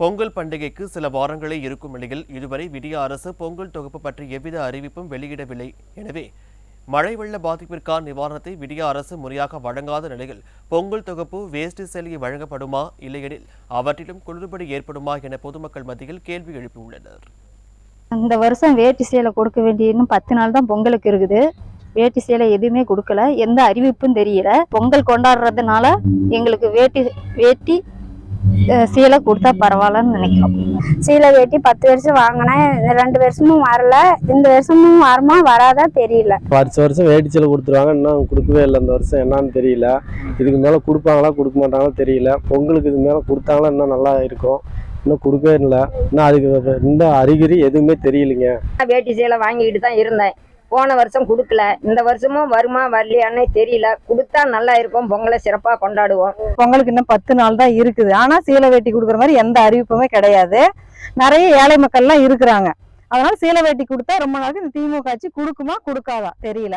பொங்கல் பண்டிகைக்கு சில வாரங்களே இருக்கும் நிலையில் இதுவரை விடிய அரசு பொங்கல் தொகுப்பு பற்றி எவ்வித அறிவிப்பும் வெளியிடவில்லை. எனவே மழை வெள்ள பாதிப்பிற்கான நிவாரணத்தை விடிய அரசு முறையாக வழங்காத நிலையில் பொங்கல் தொகுப்பு வேஷ்டி செலி வழங்கப்படுமா? இல்லையெனில் அவற்றிலும் குளிர்படி ஏற்படுமா என பொதுமக்கள் மத்தியில் கேள்வி எழுப்பியுள்ளனர். இந்த வருஷம் வேட்டி சேலை கொடுக்க வேண்டிய இன்னும் பத்து நாள் தான் பொங்கலுக்கு இருக்குது. வேட்டி சேலை எதுவுமே கொடுக்கல. எந்த அறிவிப்பும் தெரியல. பொங்கல் கொண்டாடுறதுனால எங்களுக்கு வேட்டி வேட்டி சேலை கொடுத்தா பரவாயில்லன்னு நினைக்கிறோம். சீலை வேட்டி பத்து வருஷம் வாங்கினேன் ரெண்டு வருஷமும் வரல. இந்த வருஷமும் வருமா வராதா தெரியல. வருஷம் வருஷம் வேடிச்சல் கொடுத்துருவாங்க. இன்னும் கொடுக்கவே இல்லை இந்த வருஷம். என்னன்னு தெரியல. இதுக்கு மேலே கொடுப்பாங்களா கொடுக்க மாட்டாங்களா தெரியல. பொங்கலுக்கு இது மேலே கொடுத்தாங்களா இன்னும் நல்லா இருக்கும். இன்னும் கொடுக்கவே இல்லை. இன்னும் அதுக்கு இந்த அறிகுறி எதுவுமே தெரியலைங்க. வேட்டி சேலை வாங்கிட்டு தான் இருந்தேன். போன வருஷம் கொடுக்கல. இந்த வருஷமும் வருமா வரலையானே தெரியல. கொடுத்தா நல்லா இருக்கும் பொங்கலை சிறப்பா கொண்டாடுவோம். பொங்கலுக்கு இன்னும் பத்து நாள் தான் இருக்குது. ஆனா சீலை வேட்டி கொடுக்குற மாதிரி எந்த அறிவிப்புமே கிடையாது. நிறைய ஏழை மக்கள்லாம் இருக்கிறாங்க. அதனால சீலை வேட்டி கொடுத்தா ரொம்ப நாளைக்கு இந்த திமுக ஆட்சி கொடுக்குமா கொடுக்காதா தெரியல.